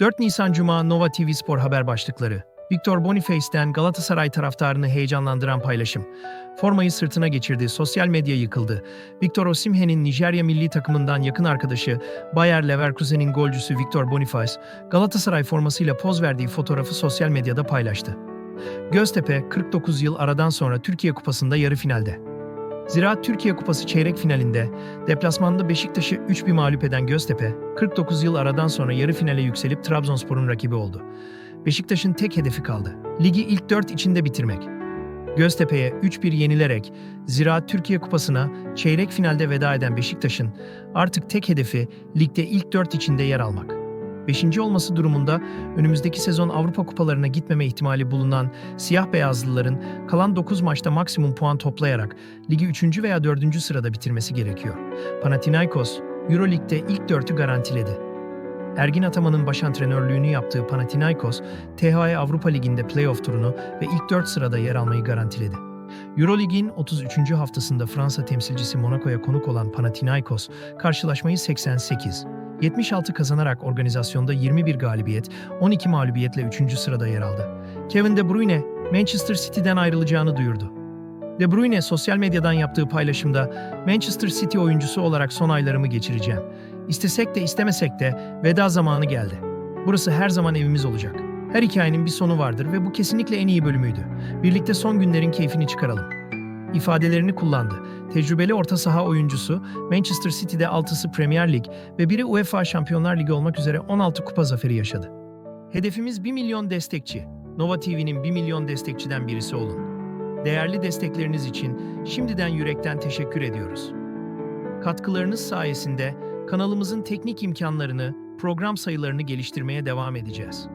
4 Nisan Cuma Nova TV Spor haber başlıkları. Victor Boniface'den Galatasaray taraftarını heyecanlandıran paylaşım. Formayı sırtına geçirdi, sosyal medya yıkıldı. Victor Osimhen'in Nijerya milli takımından yakın arkadaşı Bayer Leverkusen'in golcüsü Victor Boniface, Galatasaray formasıyla poz verdiği fotoğrafı sosyal medyada paylaştı. Göztepe 49 yıl aradan sonra Türkiye Kupası'nda yarı finalde. Zira Türkiye Kupası çeyrek finalinde deplasmanda Beşiktaş'ı 3-1 mağlup eden Göztepe, 49 yıl aradan sonra yarı finale yükselip Trabzonspor'un rakibi oldu. Beşiktaş'ın tek hedefi kaldı. Ligi ilk 4 içinde bitirmek. Göztepe'ye 3-1 yenilerek Zira Türkiye Kupası'na çeyrek finalde veda eden Beşiktaş'ın artık tek hedefi ligde ilk 4 içinde yer almak. Beşinci olması durumunda önümüzdeki sezon Avrupa Kupalarına gitmeme ihtimali bulunan siyah beyazlıların kalan 9 maçta maksimum puan toplayarak ligi 3. veya 4. sırada bitirmesi gerekiyor. Panathinaikos, Euroleague'de ilk 4'ü garantiledi. Ergin Ataman'ın baş antrenörlüğünü yaptığı Panathinaikos, THE Avrupa Ligi'nde playoff turunu ve ilk 4 sırada yer almayı garantiledi. Eurolig'in 33. haftasında Fransa temsilcisi Monaco'ya konuk olan Panathinaikos, karşılaşmayı 88 76 kazanarak organizasyonda 21 galibiyet, 12 mağlubiyetle 3. sırada yer aldı. Kevin De Bruyne, Manchester City'den ayrılacağını duyurdu. De Bruyne sosyal medyadan yaptığı paylaşımda Manchester City oyuncusu olarak son aylarımı geçireceğim. İstesek de istemesek de veda zamanı geldi. Burası her zaman evimiz olacak. Her hikayenin bir sonu vardır ve bu kesinlikle en iyi bölümüydü. Birlikte son günlerin keyfini çıkaralım. İfadelerini kullandı. Tecrübeli orta saha oyuncusu, Manchester City'de 6'sı Premier Lig ve biri UEFA Şampiyonlar Ligi olmak üzere 16 kupa zaferi yaşadı. Hedefimiz 1 milyon destekçi. Nova TV'nin 1 milyon destekçiden birisi olun. Değerli destekleriniz için şimdiden yürekten teşekkür ediyoruz. Katkılarınız sayesinde kanalımızın teknik imkanlarını, program sayılarını geliştirmeye devam edeceğiz.